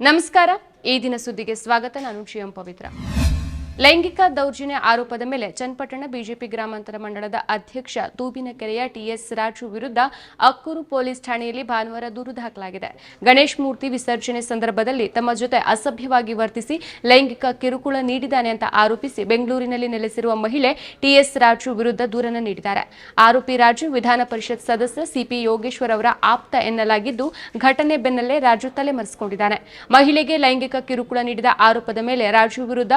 ನಮಸ್ಕಾರ ಈ ದಿನ ಸುದ್ದಿಗೆ ಸ್ವಾಗತ ನಾನು ಶ್ರೀಯಂ ಪವಿತ್ರ ಲೈಂಗಿಕ ದೌರ್ಜನ್ಯ ಆರೋಪದ ಮೇಲೆ ಚನ್ನಪಟ್ಟಣ ಬಿಜೆಪಿ ಗ್ರಾಮಾಂತರ ಮಂಡಳದ ಅಧ್ಯಕ್ಷ ತೂಬಿನಕೆರೆಯ ಟಿಎಸ್ ರಾಜು ವಿರುದ್ಧ ಅಕ್ಕೂರು ಪೊಲೀಸ್ ಠಾಣೆಯಲ್ಲಿ ಭಾನುವಾರ ದೂರು ದಾಖಲಾಗಿದೆ. ಗಣೇಶ್ ಮೂರ್ತಿ ವಿಸರ್ಜನೆ ಸಂದರ್ಭದಲ್ಲಿ ತಮ್ಮ ಜೊತೆ ಅಸಭ್ಯವಾಗಿ ವರ್ತಿಸಿ ಲೈಂಗಿಕ ಕಿರುಕುಳ ನೀಡಿದ್ದಾನೆ ಅಂತ ಆರೋಪಿಸಿ ಬೆಂಗಳೂರಿನಲ್ಲಿ ನೆಲೆಸಿರುವ ಮಹಿಳೆ ಟಿಎಸ್ ರಾಜು ವಿರುದ್ಧ ದೂರನ್ನು ನೀಡಿದ್ದಾರೆ. ಆರೋಪಿ ರಾಜು ವಿಧಾನ ಪರಿಷತ್ ಸದಸ್ಯ ಸಿಪಿ ಯೋಗೇಶ್ವರ್ ಅವರ ಆಪ್ತ ಎನ್ನಲಾಗಿದ್ದು, ಘಟನೆ ಬೆನ್ನಲ್ಲೇ ರಾಜು ತಲೆಮರೆಸಿಕೊಂಡಿದ್ದಾನೆ. ಮಹಿಳೆಗೆ ಲೈಂಗಿಕ ಕಿರುಕುಳ ನೀಡಿದ ಆರೋಪದ ಮೇಲೆ ರಾಜು ವಿರುದ್ಧ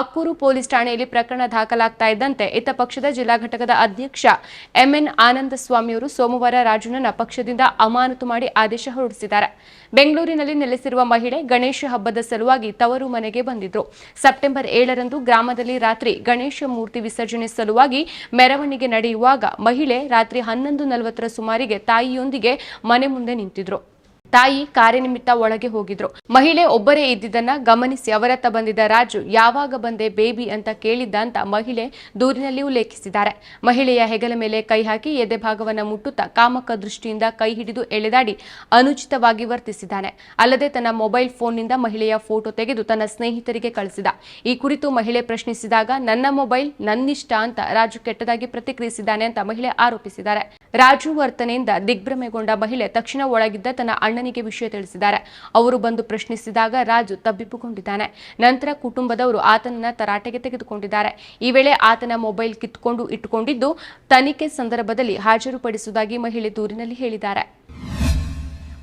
ಅಕ್ಕೂರು ಪೊಲೀಸ್ ಠಾಣೆಯಲ್ಲಿ ಪ್ರಕರಣ ದಾಖಲಾಗ್ತಾ ಇದ್ದಂತೆ ಇತ್ತ ಪಕ್ಷದ ಜಿಲ್ಲಾ ಘಟಕದ ಅಧ್ಯಕ್ಷ ಎಂಎನ್ ಆನಂದ ಸ್ವಾಮಿಯವರು ಸೋಮವಾರ ರಾಜುನನ್ನ ಪಕ್ಷದಿಂದ ಅಮಾನತು ಮಾಡಿ ಆದೇಶ ಹೊರಡಿಸಿದ್ದಾರೆ. ಬೆಂಗಳೂರಿನಲ್ಲಿ ನೆಲೆಸಿರುವ ಮಹಿಳೆ ಗಣೇಶ ಹಬ್ಬದ ಸಲುವಾಗಿ ತವರು ಮನೆಗೆ ಬಂದಿದ್ರು. ಸೆಪ್ಟೆಂಬರ್ ಏಳರಂದು ಗ್ರಾಮದಲ್ಲಿ ರಾತ್ರಿ ಗಣೇಶ ಮೂರ್ತಿ ವಿಸರ್ಜನೆ ಸಲುವಾಗಿ ಮೆರವಣಿಗೆ ನಡೆಯುವಾಗ ಮಹಿಳೆ ರಾತ್ರಿ ಹನ್ನೊಂದು ನಲವತ್ತರ ಸುಮಾರಿಗೆ ತಾಯಿಯೊಂದಿಗೆ ಮನೆ ಮುಂದೆ ನಿಂತಿದ್ರು. ತಾಯಿ ಕಾರ್ಯನಿಮಿತ್ತ ಒಳಗೆ ಹೋಗಿದ್ರು. ಮಹಿಳೆ ಒಬ್ಬರೇ ಇದ್ದಿದ್ದನ್ನ ಗಮನಿಸಿ ಅವರತ್ತ ಬಂದಿದ್ದ ರಾಜು, ಯಾವಾಗ ಬಂದೆ ಬೇಬಿ ಅಂತ ಕೇಳಿದ್ದ ಅಂತ ಮಹಿಳೆ ದೂರಿನಲ್ಲಿ ಉಲ್ಲೇಖಿಸಿದ್ದಾರೆ ಮಹಿಳೆಯ ಹೆಗಲ ಮೇಲೆ ಕೈ ಹಾಕಿ ಎದೆ ಭಾಗವನ್ನ ಮುಟ್ಟುತ್ತಾ ಕಾಮಕ ದೃಷ್ಟಿಯಿಂದ ಕೈ ಹಿಡಿದು ಎಳೆದಾಡಿ ಅನುಚಿತವಾಗಿ ವರ್ತಿಸಿದ್ದಾನೆ. ಅಲ್ಲದೆ ತನ್ನ ಮೊಬೈಲ್ ಫೋನ್ನಿಂದ ಮಹಿಳೆಯ ಫೋಟೋ ತೆಗೆದು ತನ್ನ ಸ್ನೇಹಿತರಿಗೆ ಕಳಿಸಿದ. ಈ ಕುರಿತು ಮಹಿಳೆ ಪ್ರಶ್ನಿಸಿದಾಗ, ನನ್ನ ಮೊಬೈಲ್ ನನ್ನಿಷ್ಟ ಅಂತ ರಾಜು ಕೆಟ್ಟದಾಗಿ ಪ್ರತಿಕ್ರಿಯಿಸಿದ್ದಾನೆ ಅಂತ ಮಹಿಳೆ ಆರೋಪಿಸಿದ್ದಾರೆ. ರಾಜು ವರ್ತನೆಯಿಂದ ದಿಗ್ಭ್ರಮೆಗೊಂಡ ಮಹಿಳೆ ತಕ್ಷಣ ಒಳಗಿದ್ದ ತನ್ನ ಅಣ್ಣನಿಗೆ ವಿಷಯ ತಿಳಿಸಿದ್ದಾರೆ. ಅವರು ಬಂದು ಪ್ರಶ್ನಿಸಿದಾಗ ರಾಜು ತಬ್ಬಿಪ್ಪುಕೊಂಡಿದ್ದಾನೆ ನಂತರ ಕುಟುಂಬದವರು ಆತನನ್ನ ತರಾಟೆಗೆ ತೆಗೆದುಕೊಂಡಿದ್ದಾರೆ. ಈ ವೇಳೆ ಆತನ ಮೊಬೈಲ್ ಕಿತ್ತುಕೊಂಡು ಇಟ್ಟುಕೊಂಡಿದ್ದು ತನಿಖೆ ಸಂದರ್ಭದಲ್ಲಿ ಹಾಜರುಪಡಿಸುವುದಾಗಿ ಮಹಿಳೆ ದೂರಿನಲ್ಲಿ ಹೇಳಿದ್ದಾರೆ.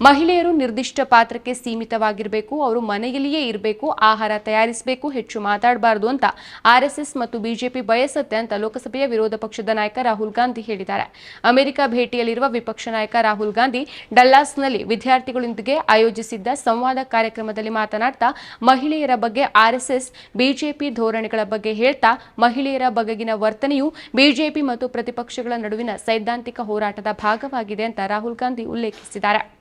ಮಹಿಳೆಯರು ನಿರ್ದಿಷ್ಟ ಪಾತ್ರಕ್ಕೆ ಸೀಮಿತವಾಗಿರಬೇಕು, ಅವರು ಮನೆಯಲ್ಲಿಯೇ ಇರಬೇಕು, ಆಹಾರ ತಯಾರಿಸಬೇಕು, ಹೆಚ್ಚು ಮಾತಾಡಬಾರದು ಅಂತ ಆರ್ಎಸ್ಎಸ್ ಮತ್ತು ಬಿಜೆಪಿ ಬಯಸುತ್ತೆ ಅಂತ ಲೋಕಸಭೆಯ ವಿರೋಧ ಪಕ್ಷದ ನಾಯಕ ರಾಹುಲ್ ಗಾಂಧಿ ಹೇಳಿದ್ದಾರೆ. ಅಮೆರಿಕ ಭೇಟಿಯಲ್ಲಿರುವ ವಿಪಕ್ಷ ನಾಯಕ ರಾಹುಲ್ ಗಾಂಧಿ ಡಲ್ಲಾಸ್ನಲ್ಲಿ ವಿದ್ಯಾರ್ಥಿಗಳೊಂದಿಗೆ ಆಯೋಜಿಸಿದ್ದ ಸಂವಾದ ಕಾರ್ಯಕ್ರಮದಲ್ಲಿ ಮಾತನಾಡ್ತಾ, ಮಹಿಳೆಯರ ಬಗ್ಗೆ ಆರ್ಎಸ್ಎಸ್ ಬಿಜೆಪಿ ಧೋರಣೆಗಳ ಬಗ್ಗೆ ಹೇಳ್ತಾ, ಮಹಿಳೆಯರ ಬಗೆಗಿನ ವರ್ತನೆಯು ಬಿಜೆಪಿ ಮತ್ತು ಪ್ರತಿಪಕ್ಷಗಳ ನಡುವಿನ ಸೈದ್ಧಾಂತಿಕ ಹೋರಾಟದ ಭಾಗವಾಗಿದೆ ಅಂತ ರಾಹುಲ್ ಗಾಂಧಿ ಉಲ್ಲೇಖಿಸಿದ್ದಾರೆ.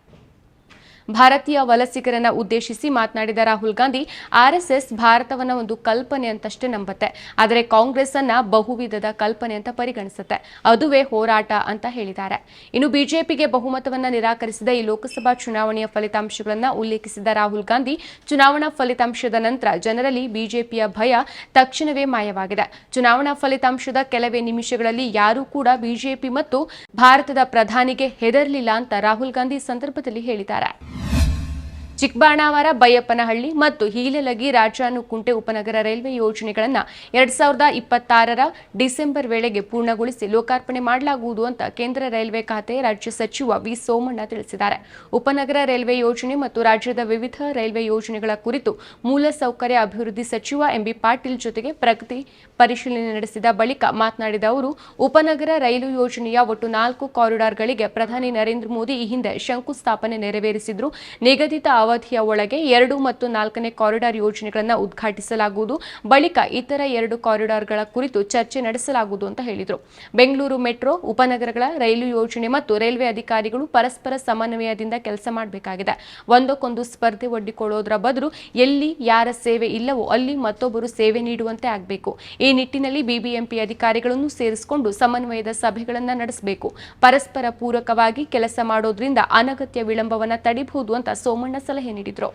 ಭಾರತೀಯ ವಲಸಿಗರನ್ನ ಉದ್ದೇಶಿಸಿ ಮಾತನಾಡಿದ ರಾಹುಲ್ ಗಾಂಧಿ ಆರ್ಎಸ್ಎಸ್ ಭಾರತವನ್ನ ಒಂದು ಕಲ್ಪನೆ ಅಂತಷ್ಟೇ ನಂಬತ್ತೆ. ಆದರೆ ಕಾಂಗ್ರೆಸ್ ಅನ್ನ ಬಹುವಿಧದ ಕಲ್ಪನೆ ಅಂತ ಪರಿಗಣಿಸುತ್ತೆ. ಅದುವೇ ಹೋರಾಟ ಅಂತ ಹೇಳಿದ್ದಾರೆ. ಇನ್ನು ಬಿಜೆಪಿಗೆ ಬಹುಮತವನ್ನ ನಿರಾಕರಿಸಿದ ಈ ಲೋಕಸಭಾ ಚುನಾವಣೆಯ ಫಲಿತಾಂಶಗಳನ್ನ ಉಲ್ಲೇಖಿಸಿದ ರಾಹುಲ್ ಗಾಂಧಿ, ಚುನಾವಣಾ ಫಲಿತಾಂಶದ ನಂತರ ಜನರಲ್ಲಿ ಬಿಜೆಪಿಯ ಭಯ ತಕ್ಷಣವೇ ಮಾಯವಾಗಿದೆ. ಚುನಾವಣಾ ಫಲಿತಾಂಶದ ಕೆಲವೇ ನಿಮಿಷಗಳಲ್ಲಿ ಯಾರೂ ಕೂಡ ಬಿಜೆಪಿ ಮತ್ತು ಭಾರತದ ಪ್ರಧಾನಿಗೆ ಹೆದರಲಿಲ್ಲ ಅಂತ ರಾಹುಲ್ ಗಾಂಧಿ ಸಂದರ್ಭದಲ್ಲಿ ಹೇಳಿದ್ದಾರೆ. ಚಿಕ್ಕಬಾಣಾವರ ಬೈಯಪ್ಪನಹಳ್ಳಿ ಮತ್ತು ಹೀಲಲಗಿ, ರಾಜಾನುಕುಂಟೆ ಉಪನಗರ ರೈಲ್ವೆ ಯೋಜನೆಗಳನ್ನು ಎರಡ್ ಸಾವಿರದ ಇಪ್ಪತ್ತಾರರ ಡಿಸೆಂಬರ್ ವೇಳೆಗೆ ಪೂರ್ಣಗೊಳಿಸಿ ಲೋಕಾರ್ಪಣೆ ಮಾಡಲಾಗುವುದು ಅಂತ ಕೇಂದ್ರ ರೈಲ್ವೆ ಖಾತೆ ರಾಜ್ಯ ಸಚಿವ ವಿ ಸೋಮಣ್ಣ ತಿಳಿಸಿದ್ದಾರೆ. ಉಪನಗರ ರೈಲ್ವೆ ಯೋಜನೆ ಮತ್ತು ರಾಜ್ಯದ ವಿವಿಧ ರೈಲ್ವೆ ಯೋಜನೆಗಳ ಕುರಿತು ಮೂಲಸೌಕರ್ಯ ಅಭಿವೃದ್ಧಿ ಸಚಿವ ಎಂಬಿ ಪಾಟೀಲ್ ಜೊತೆಗೆ ಪ್ರಗತಿ ಪರಿಶೀಲನೆ ನಡೆಸಿದ ಬಳಿಕ ಮಾತನಾಡಿದ ಅವರು, ಉಪನಗರ ರೈಲು ಯೋಜನೆಯ ಒಟ್ಟು ನಾಲ್ಕು ಕಾರಿಡಾರ್ಗಳಿಗೆ ಪ್ರಧಾನಿ ನರೇಂದ್ರ ಮೋದಿ ಈ ಹಿಂದೆ ಶಂಕುಸ್ಥಾಪನೆ ನೆರವೇರಿಸಿದ್ರು. ನಿಗದಿತ ಅವಧಿಯ ಒಳಗೆ ಎರಡು ಮತ್ತು ನಾಲ್ಕನೇ ಕಾರಿಡಾರ್ ಯೋಜನೆಗಳನ್ನು ಉದ್ಘಾಟಿಸಲಾಗುವುದು. ಬಳಿಕ ಇತರ ಎರಡು ಕಾರಿಡಾರ್ಗಳ ಕುರಿತು ಚರ್ಚೆ ನಡೆಸಲಾಗುವುದು ಅಂತ ಹೇಳಿದರು. ಬೆಂಗಳೂರು ಮೆಟ್ರೋ, ಉಪನಗರಗಳ ರೈಲು ಯೋಜನೆ ಮತ್ತು ರೈಲ್ವೆ ಅಧಿಕಾರಿಗಳು ಪರಸ್ಪರ ಸಮನ್ವಯದಿಂದ ಕೆಲಸ ಮಾಡಬೇಕಾಗಿದೆ. ಒಂದಕ್ಕೊಂದು ಸ್ಪರ್ಧೆ ಒಡ್ಡಿಕೊಳ್ಳೋದರ ಬದಲು ಎಲ್ಲಿ ಯಾರ ಸೇವೆ ಇಲ್ಲವೋ ಅಲ್ಲಿ ಮತ್ತೊಬ್ಬರು ಸೇವೆ ನೀಡುವಂತೆ ಆಗಬೇಕು. ಈ ನಿಟ್ಟಿನಲ್ಲಿ ಬಿಬಿಎಂಪಿ ಅಧಿಕಾರಿಗಳನ್ನು ಸೇರಿಸಿಕೊಂಡು ಸಮನ್ವಯದ ಸಭೆಗಳನ್ನು ನಡೆಸಬೇಕು. ಪರಸ್ಪರ ಪೂರಕವಾಗಿ ಕೆಲಸ ಮಾಡೋದ್ರಿಂದ ಅನಗತ್ಯ ವಿಳಂಬವನ್ನ ತಡೆಯಬಹುದು ಅಂತ ಸೋಮಣ್ಣ ಸಲಹೆ ನೀಡಿದರು.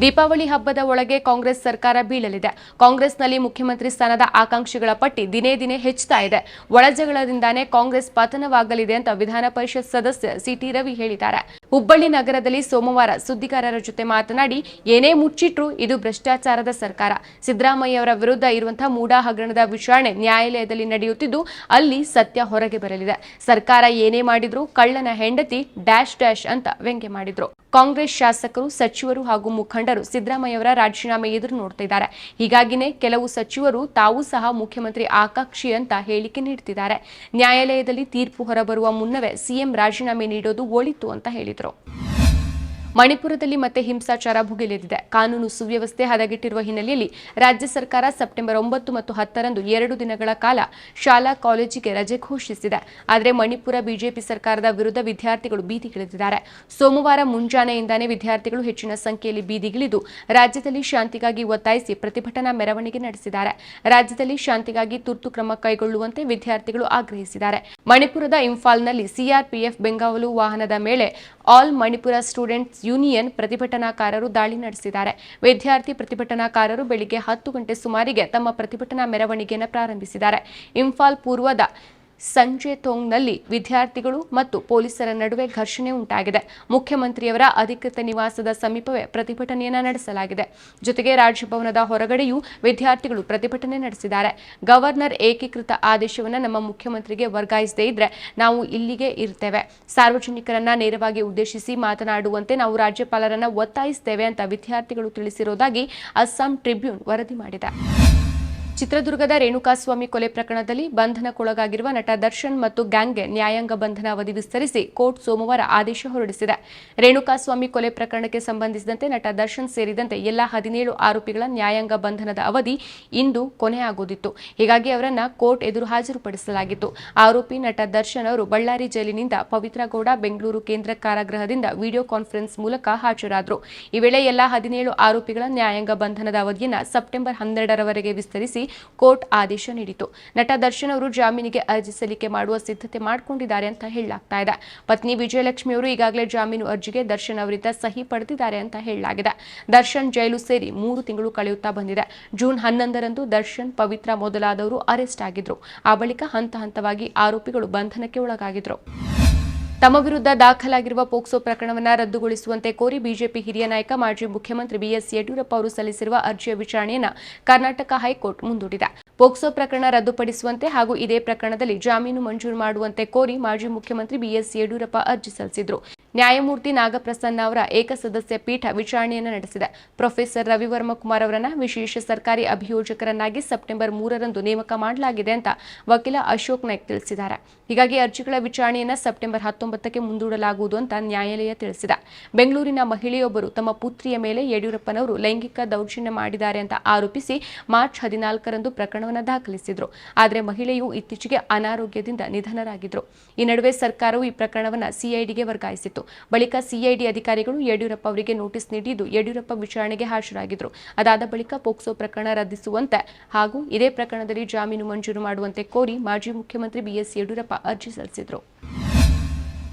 ದೀಪಾವಳಿ ಹಬ್ಬದ ಒಳಗೆ ಕಾಂಗ್ರೆಸ್ ಸರ್ಕಾರ ಬೀಳಲಿದೆ. ಕಾಂಗ್ರೆಸ್ನಲ್ಲಿ ಮುಖ್ಯಮಂತ್ರಿ ಸ್ಥಾನದ ಆಕಾಂಕ್ಷಿಗಳ ಪಟ್ಟಿ ದಿನೇ ದಿನೇ ಹೆಚ್ಚುತ್ತಾ ಇದೆ. ಒಳಜಗಳದಿಂದಾನೇ ಕಾಂಗ್ರೆಸ್ ಪತನವಾಗಲಿದೆ ಅಂತ ವಿಧಾನ ಪರಿಷತ್ ಸದಸ್ಯ ಸಿಟಿ ರವಿ ಹೇಳಿದ್ದಾರೆ. ಹುಬ್ಬಳ್ಳಿ ನಗರದಲ್ಲಿ ಸೋಮವಾರ ಸುದ್ದಿಗಾರರ ಜೊತೆ ಮಾತನಾಡಿ, ಏನೇ ಮುಚ್ಚಿಟ್ರು ಇದು ಭ್ರಷ್ಟಾಚಾರದ ಸರ್ಕಾರ. ಸಿದ್ದರಾಮಯ್ಯ ಅವರ ವಿರುದ್ಧ ಇರುವಂತಹ ಮೂಡಾ ಹಗರಣದ ವಿಚಾರಣೆ ನ್ಯಾಯಾಲಯದಲ್ಲಿ ನಡೆಯುತ್ತಿದ್ದು, ಅಲ್ಲಿ ಸತ್ಯ ಹೊರಗೆ ಬರಲಿದೆ. ಸರ್ಕಾರ ಏನೇ ಮಾಡಿದ್ರು ಕಳ್ಳನ ಹೆಂಡತಿ ಡ್ಯಾಶ್ ಡ್ಯಾಶ್ ಅಂತ ವ್ಯಂಗ್ಯ ಮಾಡಿದ್ರು. ಕಾಂಗ್ರೆಸ್ ಶಾಸಕರು, ಸಚಿವರು ಹಾಗೂ ಮುಖಂಡರು ಸಿದ್ದರಾಮಯ್ಯವರ ರಾಜೀನಾಮೆ ಎದುರು ನೋಡ್ತಿದ್ದಾರೆ. ಹೀಗಾಗಿನೇ ಕೆಲವು ಸಚಿವರು ತಾವು ಸಹ ಮುಖ್ಯಮಂತ್ರಿ ಆಕಾಂಕ್ಷಿ ಅಂತ ಹೇಳಿಕೆ ನೀಡುತ್ತಿದ್ದಾರೆ ನ್ಯಾಯಾಲಯದಲ್ಲಿ ತೀರ್ಪು ಹೊರಬರುವ ಮುನ್ನವೇ ಸಿಎಂ ರಾಜೀನಾಮೆ ನೀಡೋದು ಒಳಿತು ಅಂತ ಹೇಳಿದರು. ಮಣಿಪುರದಲ್ಲಿ ಮತ್ತೆ ಹಿಂಸಾಚಾರ ಭುಗಿಲೆದಿದೆ ಕಾನೂನು ಸುವ್ಯವಸ್ಥೆ ಹದಗೆಟ್ಟಿರುವ ಹಿನ್ನೆಲೆಯಲ್ಲಿ ರಾಜ್ಯ ಸರ್ಕಾರ ಸೆಪ್ಟೆಂಬರ್ ಒಂಬತ್ತು ಮತ್ತು ಹತ್ತರಂದು ಎರಡು ದಿನಗಳ ಕಾಲ ಶಾಲಾ ಕಾಲೇಜಿಗೆ ರಜೆ ಘೋಷಿಸಿದೆ. ಆದರೆ ಮಣಿಪುರ ಬಿಜೆಪಿ ಸರ್ಕಾರದ ವಿರುದ್ಧ ವಿದ್ಯಾರ್ಥಿಗಳು ಬೀದಿಗಿಳಿದಿದ್ದಾರೆ ಸೋಮವಾರ ಮುಂಜಾನೆಯಿಂದಾನೇ ವಿದ್ಯಾರ್ಥಿಗಳು ಹೆಚ್ಚಿನ ಸಂಖ್ಯೆಯಲ್ಲಿ ಬೀದಿಗಿಳಿದು ರಾಜ್ಯದಲ್ಲಿ ಶಾಂತಿಗಾಗಿ ಒತ್ತಾಯಿಸಿ ಪ್ರತಿಭಟನಾ ಮೆರವಣಿಗೆ ನಡೆಸಿದ್ದಾರೆ. ರಾಜ್ಯದಲ್ಲಿ ಶಾಂತಿಗಾಗಿ ತುರ್ತು ಕ್ರಮ ಕೈಗೊಳ್ಳುವಂತೆ ವಿದ್ಯಾರ್ಥಿಗಳು ಆಗ್ರಹಿಸಿದ್ದಾರೆ. ಮಣಿಪುರದ ಇಂಫಾಲ್ನಲ್ಲಿ ಸಿಆರ್ಪಿಎಫ್ ಬೆಂಗಾವಲು ವಾಹನದ ಮೇಲೆ ಆಲ್ ಮಣಿಪುರ ಸ್ಟೂಡೆಂಟ್ ಯೂನಿಯನ್ ಪ್ರತಿಭಟನಾಕಾರರು ದಾಳಿ ನಡೆಸಿದ್ದಾರೆ. ವಿದ್ಯಾರ್ಥಿ ಪ್ರತಿಭಟನಾಕಾರರು ಬೆಳಿಗ್ಗೆ ಹತ್ತು ಗಂಟೆ ಸುಮಾರಿಗೆ ತಮ್ಮ ಪ್ರತಿಭಟನಾ ಮೆರವಣಿಗೆಯನ್ನು ಪ್ರಾರಂಭಿಸಿದ್ದಾರೆ. ಇಂಫಾಲ್ ಪೂರ್ವದ ಸಂಜೆತೋಂಗ್ನಲ್ಲಿ ವಿದ್ಯಾರ್ಥಿಗಳು ಮತ್ತು ಪೊಲೀಸರ ನಡುವೆ ಘರ್ಷಣೆ ಉಂಟಾಗಿದೆ. ಮುಖ್ಯಮಂತ್ರಿಯವರ ಅಧಿಕೃತ ನಿವಾಸದ ಸಮೀಪವೇ ಪ್ರತಿಭಟನೆಯನ್ನು ನಡೆಸಲಾಗಿದೆ. ಜೊತೆಗೆ ರಾಜಭವನದ ಹೊರಗಡೆಯೂ ವಿದ್ಯಾರ್ಥಿಗಳು ಪ್ರತಿಭಟನೆ ನಡೆಸಿದ್ದಾರೆ. ಗವರ್ನರ್ ಏಕೀಕೃತ ಆದೇಶವನ್ನು ನಮ್ಮ ಮುಖ್ಯಮಂತ್ರಿಗೆ ವರ್ಗಾಯಿಸದೇ ಇದ್ರೆ ನಾವು ಇಲ್ಲಿಗೆ ಇರ್ತೇವೆ. ಸಾರ್ವಜನಿಕರನ್ನ ನೇರವಾಗಿ ಉದ್ದೇಶಿಸಿ ಮಾತನಾಡುವಂತೆ ನಾವು ರಾಜ್ಯಪಾಲರನ್ನ ಒತ್ತಾಯಿಸ್ತೇವೆ ಅಂತ ವಿದ್ಯಾರ್ಥಿಗಳು ತಿಳಿಸಿರುವುದಾಗಿ ಅಸ್ಸಾಂ ಟ್ರಿಬ್ಯೂನ್ ವರದಿ ಮಾಡಿದೆ. ಚಿತ್ರದುರ್ಗದ ರೇಣುಕಾಸ್ವಾಮಿ ಕೊಲೆ ಪ್ರಕರಣದಲ್ಲಿ ಬಂಧನಕ್ಕೊಳಗಾಗಿರುವ ನಟ ದರ್ಶನ್ ಮತ್ತು ಗ್ಯಾಂಗ್ಗೆ ನ್ಯಾಯಾಂಗ ಬಂಧನ ಅವಧಿ ವಿಸ್ತರಿಸಿ ಕೋರ್ಟ್ ಸೋಮವಾರ ಆದೇಶ ಹೊರಡಿಸಿದೆ. ರೇಣುಕಾಸ್ವಾಮಿ ಕೊಲೆ ಪ್ರಕರಣಕ್ಕೆ ಸಂಬಂಧಿಸಿದಂತೆ ನಟ ದರ್ಶನ್ ಸೇರಿದಂತೆ ಎಲ್ಲಾ ಹದಿನೇಳು ಆರೋಪಿಗಳ ನ್ಯಾಯಾಂಗ ಬಂಧನದ ಅವಧಿ ಇಂದು ಕೊನೆಯಾಗುವುದಿತ್ತು ಹೀಗಾಗಿ ಅವರನ್ನ ಕೋರ್ಟ್ ಎದುರು ಹಾಜರುಪಡಿಸಲಾಗಿತ್ತು. ಆರೋಪಿ ನಟ ದರ್ಶನ್ ಅವರು ಬಳ್ಳಾರಿ ಜೈಲಿನಿಂದ ಪವಿತ್ರಗೌಡ ಬೆಂಗಳೂರು ಕೇಂದ್ರ ಕಾರಾಗೃಹದಿಂದ ವಿಡಿಯೋ ಕಾನ್ಫರೆನ್ಸ್ ಮೂಲಕ ಹಾಜರಾದರು. ಈ ವೇಳೆ ಎಲ್ಲಾ ಹದಿನೇಳು ಆರೋಪಿಗಳ ನ್ಯಾಯಾಂಗ ಬಂಧನದ ಅವಧಿಯನ್ನು ಸೆಪ್ಟೆಂಬರ್ ಹನ್ನೆರಡರವರೆಗೆ ವಿಸ್ತರಿಸಿ ಕೋರ್ಟ್ ಆದೇಶ ನೀಡಿತು ನಟ ದರ್ಶನ್ ಅವರು ಜಾಮೀನಿಗೆ ಅರ್ಜಿ ಸಲ್ಲಿಕೆ ಮಾಡುವ ಸಿದ್ಧತೆ ಮಾಡಿಕೊಂಡಿದ್ದಾರೆ ಅಂತ ಹೇಳಲಾಗ್ತಾ ಇದೆ. ಪತ್ನಿ ವಿಜಯಲಕ್ಷ್ಮಿ ಅವರು ಈಗಾಗಲೇ ಜಾಮೀನು ಅರ್ಜಿಗೆ ದರ್ಶನ್ ಅವರಿಂದ ಸಹಿ ಪಡೆದಿದ್ದಾರೆ ಅಂತ ಹೇಳಲಾಗಿದೆ. ದರ್ಶನ್ ಜೈಲು ಸೇರಿ ಮೂರು ತಿಂಗಳು ಕಳೆಯುತ್ತಾ ಬಂದಿದೆ. ಜೂನ್ ಹನ್ನೊಂದರಂದು ದರ್ಶನ್ ಪವಿತ್ರ ಮೊದಲಾದವರು ಅರೆಸ್ಟ್ ಆಗಿದ್ರು. ಆ ಬಳಿಕ ಹಂತ ಹಂತವಾಗಿ ಆರೋಪಿಗಳು ಬಂಧನಕ್ಕೆ ಒಳಗಾಗಿದ್ರು. ತಮ್ಮ ವಿರುದ್ಧ ದಾಖಲಾಗಿರುವ ಪೋಕ್ಸೋ ಪ್ರಕರಣವನ್ನು ರದ್ದುಗೊಳಿಸುವಂತೆ ಕೋರಿ ಬಿಜೆಪಿ ಹಿರಿಯ ನಾಯಕ ಮಾಜಿ ಮುಖ್ಯಮಂತ್ರಿ ಬಿಎಸ್ ಯಡಿಯೂರಪ್ಪ ಅವರು ಸಲ್ಲಿಸಿರುವ ಅರ್ಜಿಯ ವಿಚಾರಣೆಯನ್ನು ಕರ್ನಾಟಕ ಹೈಕೋರ್ಟ್ ಮುಂದೂಡಿದೆ. ಪೋಕ್ಸೋ ಪ್ರಕರಣ ರದ್ದುಪಡಿಸುವಂತೆ ಹಾಗೂ ಇದೇ ಪ್ರಕರಣದಲ್ಲಿ ಜಾಮೀನು ಮಂಜೂರು ಮಾಡುವಂತೆ ಕೋರಿ ಮಾಜಿ ಮುಖ್ಯಮಂತ್ರಿ ಬಿಎಸ್ ಯಡಿಯೂರಪ್ಪ ಅರ್ಜಿ ಸಲ್ಲಿಸಿದ್ರು. ನ್ಯಾಯಮೂರ್ತಿ ನಾಗಪ್ರಸನ್ನ ಅವರ ಏಕಸದಸ್ಯ ಪೀಠ ವಿಚಾರಣೆಯನ್ನು ನಡೆಸಿದೆ. ಪ್ರೊಫೆಸರ್ ರವಿವರ್ಮ ಕುಮಾರ್ ಅವರನ್ನು ವಿಶೇಷ ಸರ್ಕಾರಿ ಅಭಿಯೋಜಕರನ್ನಾಗಿ ಸೆಪ್ಟೆಂಬರ್ ಮೂರರಂದು ನೇಮಕ ಮಾಡಲಾಗಿದೆ ಅಂತ ವಕೀಲ ಅಶೋಕ್ ನಾಯ್ಕ್ ತಿಳಿಸಿದ್ದಾರೆ. ಹೀಗಾಗಿ ಅರ್ಜಿಗಳ ವಿಚಾರಣೆಯನ್ನು ಸೆಪ್ಟೆಂಬರ್ ಹತ್ತೊಂಬತ್ತಕ್ಕೆ ಮುಂದೂಡಲಾಗುವುದು ಅಂತ ನ್ಯಾಯಾಲಯ ತಿಳಿಸಿದೆ. ಬೆಂಗಳೂರಿನ ಮಹಿಳೆಯೊಬ್ಬರು ತಮ್ಮ ಪುತ್ರಿಯ ಮೇಲೆ ಯಡಿಯೂರಪ್ಪನವರು ಲೈಂಗಿಕ ದೌರ್ಜನ್ಯ ಮಾಡಿದ್ದಾರೆ ಅಂತ ಆರೋಪಿಸಿ ಮಾರ್ಚ್ ಹದಿನಾಲ್ಕರಂದು ಪ್ರಕರಣವನ್ನು ದಾಖಲಿಸಿದ್ರು. ಆದರೆ ಮಹಿಳೆಯು ಇತ್ತೀಚೆಗೆ ಅನಾರೋಗ್ಯದಿಂದ ನಿಧನರಾಗಿದ್ರು. ಈ ನಡುವೆ ಸರ್ಕಾರವು ಈ ಪ್ರಕರಣವನ್ನು ಸಿಐಡಿಗೆ ವರ್ಗಾಯಿಸಿತ್ತು. ಬಳಿಕ ಸಿಐಡಿ ಅಧಿಕಾರಿಗಳು ಯಡಿಯೂರಪ್ಪ ಅವರಿಗೆ ನೋಟಿಸ್ ನೀಡಿದ್ದು ಯಡಿಯೂರಪ್ಪ ವಿಚಾರಣೆಗೆ ಹಾಜರಾಗಿದ್ದರು. ಅದಾದ ಬಳಿಕ ಪೋಕ್ಸೋ ಪ್ರಕರಣ ರದ್ದಿಸುವಂತೆ ಹಾಗೂ ಇದೇ ಪ್ರಕರಣದಲ್ಲಿ ಜಾಮೀನು ಮಂಜೂರು ಮಾಡುವಂತೆ ಕೋರಿ ಮಾಜಿ ಮುಖ್ಯಮಂತ್ರಿ ಬಿಎಸ್ ಯಡಿಯೂರಪ್ಪ ಅರ್ಜಿ ಸಲ್ಲಿಸಿದ್ರು.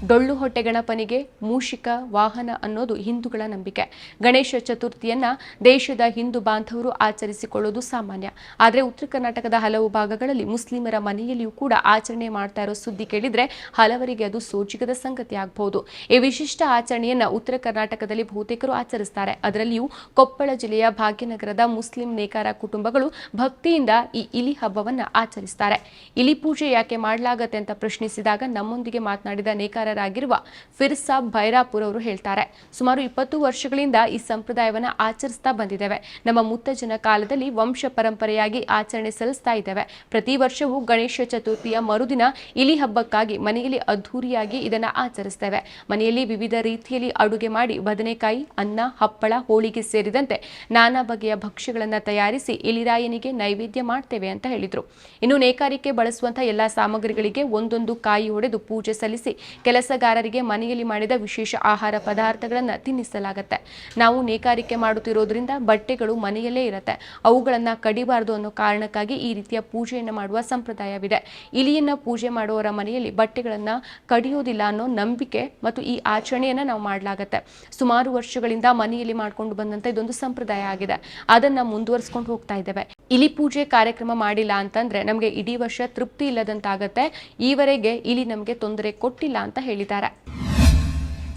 ಡೊಳ್ಳು ಹೊಟ್ಟೆ ಗಣಪನಿಗೆ ಮೂಷಿಕ, ವಾಹನ ಅನ್ನೋದು ಹಿಂದೂಗಳ ನಂಬಿಕೆ. ಗಣೇಶ ಚತುರ್ಥಿಯನ್ನ ದೇಶದ ಹಿಂದೂ ಬಾಂಧವರು ಆಚರಿಸಿಕೊಳ್ಳುವುದು ಸಾಮಾನ್ಯ. ಆದರೆ ಉತ್ತರ ಕರ್ನಾಟಕದ ಹಲವು ಭಾಗಗಳಲ್ಲಿ ಮುಸ್ಲಿಮರ ಮನೆಯಲ್ಲಿಯೂ ಕೂಡ ಆಚರಣೆ ಮಾಡ್ತಾ ಇರೋ ಸುದ್ದಿ ಕೇಳಿದ್ರೆ ಹಲವರಿಗೆ ಅದು ಸೋಜಿಗದ ಸಂಗತಿ ಆಗಬಹುದು. ಈ ವಿಶಿಷ್ಟ ಆಚರಣೆಯನ್ನ ಉತ್ತರ ಕರ್ನಾಟಕದಲ್ಲಿ ಬಹುತೇಕರು ಆಚರಿಸ್ತಾರೆ. ಅದರಲ್ಲಿಯೂ ಕೊಪ್ಪಳ ಜಿಲ್ಲೆಯ ಭಾಗ್ಯನಗರದ ಮುಸ್ಲಿಂ ನೇಕಾರ ಕುಟುಂಬಗಳು ಭಕ್ತಿಯಿಂದ ಈ ಇಲಿ ಹಬ್ಬವನ್ನ ಆಚರಿಸ್ತಾರೆ. ಇಲಿ ಪೂಜೆ ಯಾಕೆ ಮಾಡಲಾಗತ್ತೆ ಅಂತ ಪ್ರಶ್ನಿಸಿದಾಗ ನಮ್ಮೊಂದಿಗೆ ಮಾತನಾಡಿದ ನೇಕಾರರಾಗಿರುವ ಫಿರ್ಸಾಬ್ ಭೈರಾಪುರ್ ಅವರು ಹೇಳ್ತಾರೆ, ಸುಮಾರು ಇಪ್ಪತ್ತು ವರ್ಷಗಳಿಂದ ಈ ಸಂಪ್ರದಾಯವನ್ನ ಆಚರಿಸ್ತಾ ಬಂದಿದ್ದೇವೆ. ನಮ್ಮ ಮುತ್ತಜ್ಜನ ಕಾಲದಲ್ಲಿ ವಂಶ ಪರಂಪರೆಯಾಗಿ ಆಚರಣೆ ಸಲ್ಲಿಸ್ತಾ ಇದ್ದೇವೆ. ಪ್ರತಿ ವರ್ಷವೂ ಗಣೇಶ ಚತುರ್ಥಿಯ ಮರುದಿನ ಇಲಿ ಹಬ್ಬಕ್ಕಾಗಿ ಮನೆಯಲ್ಲಿ ಅದ್ದೂರಿಯಾಗಿ ಇದನ್ನ ಆಚರಿಸ್ತೇವೆ. ಮನೆಯಲ್ಲಿ ವಿವಿಧ ರೀತಿಯಲ್ಲಿ ಅಡುಗೆ ಮಾಡಿ ಬದನೆಕಾಯಿ, ಅನ್ನ, ಹಪ್ಪಳ, ಹೋಳಿಗೆ ಸೇರಿದಂತೆ ನಾನಾ ಬಗೆಯ ಭಕ್ಷ್ಯಗಳನ್ನು ತಯಾರಿಸಿ ಇಲಿರಾಯನಿಗೆ ನೈವೇದ್ಯ ಮಾಡ್ತೇವೆ ಅಂತ ಹೇಳಿದರು. ಇನ್ನು ನೇಕಾರಿಕೆ ಬಳಸುವಂತಹ ಎಲ್ಲಾ ಸಾಮಗ್ರಿಗಳಿಗೆ ಒಂದೊಂದು ಕಾಯಿ ಹೊಡೆದು ಪೂಜೆ ಸಲ್ಲಿಸಿ ಕೆಲಸಗಾರರಿಗೆ ಮನೆಯಲ್ಲಿ ಮಾಡಿದ ವಿಶೇಷ ಆಹಾರ ಪದಾರ್ಥಗಳನ್ನು ತಿನ್ನಿಸಲಾಗುತ್ತೆ. ನಾವು ನೇಕಾರಿಕೆ ಮಾಡುತ್ತಿರೋದ್ರಿಂದ ಬಟ್ಟೆಗಳು ಮನೆಯಲ್ಲೇ ಇರುತ್ತೆ. ಅವುಗಳನ್ನು ಕಡಿಬಾರದು ಅನ್ನೋ ಕಾರಣಕ್ಕಾಗಿ ಈ ರೀತಿಯ ಪೂಜೆಯನ್ನು ಮಾಡುವ ಸಂಪ್ರದಾಯವಿದೆ. ಇಲಿಯನ್ನ ಪೂಜೆ ಮಾಡುವವರ ಮನೆಯಲ್ಲಿ ಬಟ್ಟೆಗಳನ್ನು ಕಡಿಯೋದಿಲ್ಲ ಅನ್ನೋ ನಂಬಿಕೆ ಮತ್ತು ಈ ಆಚರಣೆಯನ್ನು ನಾವು ಮಾಡಲಾಗತ್ತೆ. ಸುಮಾರು ವರ್ಷಗಳಿಂದ ಮನೆಯಲ್ಲಿ ಮಾಡಿಕೊಂಡು ಬಂದಂತ ಇದೊಂದು ಸಂಪ್ರದಾಯ ಆಗಿದೆ. ಅದನ್ನ ಮುಂದುವರಿಸ್ಕೊಂಡು ಹೋಗ್ತಾ ಇದ್ದೇವೆ. ಇಲಿ ಪೂಜೆ ಕಾರ್ಯಕ್ರಮ ಮಾಡಿಲ್ಲ ಅಂತಂದ್ರೆ ನಮಗೆ ಇಡೀ ವರ್ಷ ತೃಪ್ತಿ ಇಲ್ಲದಂತಾಗತ್ತೆ. ಈವರೆಗೆ ಇಲಿ ನಮಗೆ ತೊಂದರೆ ಕೊಟ್ಟಿಲ್ಲ ಅಂತ ಹೇಳಿದ್ದಾರೆ.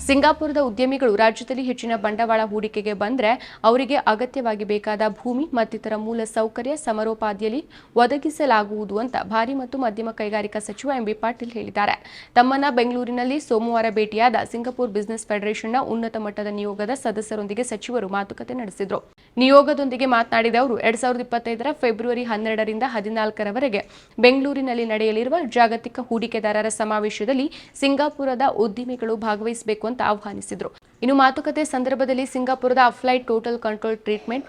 ಸಿಂಗಾಪುರದ ಉದ್ಯಮಿಗಳು ರಾಜ್ಯದಲ್ಲಿ ಹೆಚ್ಚಿನ ಬಂಡವಾಳ ಹೂಡಿಕೆಗೆ ಬಂದರೆ ಅವರಿಗೆ ಅಗತ್ಯವಾಗಿ ಬೇಕಾದ ಭೂಮಿ ಮತ್ತಿತರ ಮೂಲ ಸೌಕರ್ಯ ಸಮರೋಪಾದಿಯಲ್ಲಿ ಒದಗಿಸಲಾಗುವುದು ಅಂತ ಭಾರಿ ಮತ್ತು ಮಧ್ಯಮ ಕೈಗಾರಿಕಾ ಸಚಿವ ಎಂಬಿ ಪಾಟೀಲ್ ಹೇಳಿದ್ದಾರೆ. ತಮ್ಮನ್ನ ಬೆಂಗಳೂರಿನಲ್ಲಿ ಸೋಮವಾರ ಭೇಟಿಯಾದ ಸಿಂಗಾಪುರ್ ಬಿಸಿನೆಸ್ ಫೆಡರೇಷನ್ನ ಉನ್ನತ ಮಟ್ಟದ ನಿಯೋಗದ ಸದಸ್ಯರೊಂದಿಗೆ ಸಚಿವರು ಮಾತುಕತೆ ನಡೆಸಿದರು. ನಿಯೋಗದೊಂದಿಗೆ ಮಾತನಾಡಿದ ಅವರು, ಎರಡ್ ಸಾವಿರದ ಇಪ್ಪತ್ತೈದರ ಫೆಬ್ರವರಿ ಹನ್ನೆರಡರಿಂದ ಹದಿನಾಲ್ಕರವರೆಗೆ ಬೆಂಗಳೂರಿನಲ್ಲಿ ನಡೆಯಲಿರುವ ಜಾಗತಿಕ ಹೂಡಿಕೆದಾರರ ಸಮಾವೇಶದಲ್ಲಿ ಸಿಂಗಾಪುರದ ಉದ್ದಿಮೆಗಳು ಭಾಗವಹಿಸಬೇಕು ಅಂತ ಆಹ್ವಾನಿಸಿದರು. ಇನ್ನು ಮಾತುಕತೆ ಸಂದರ್ಭದಲ್ಲಿ ಸಿಂಗಾಪುರದ ಅಫ್ಲೈಟ್ total control treatment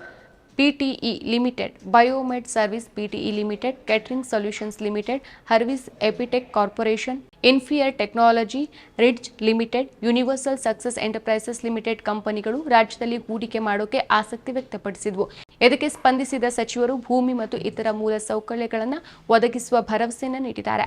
PTE limited, Biomed service PTE limited, catering solutions limited, Hervis Epitech corporation, ಇನ್ಫಿಯರ್ technology, Ridge limited, universal success enterprises limited ಕಂಪನಿಗಳು ರಾಜ್ಯದಲ್ಲಿ ಹೂಡಿಕೆ ಮಾಡೋಕೆ ಆಸಕ್ತಿ ವ್ಯಕ್ತಪಡಿಸಿದ್ವು. ಇದಕ್ಕೆ ಸ್ಪಂದಿಸಿದ ಸಚಿವರು ಭೂಮಿ ಮತ್ತು ಇತರ ಮೂಲ ಸೌಕರ್ಯಗಳನ್ನು ಒದಗಿಸುವ ಭರವಸೆಯನ್ನು ನೀಡಿದ್ದಾರೆ.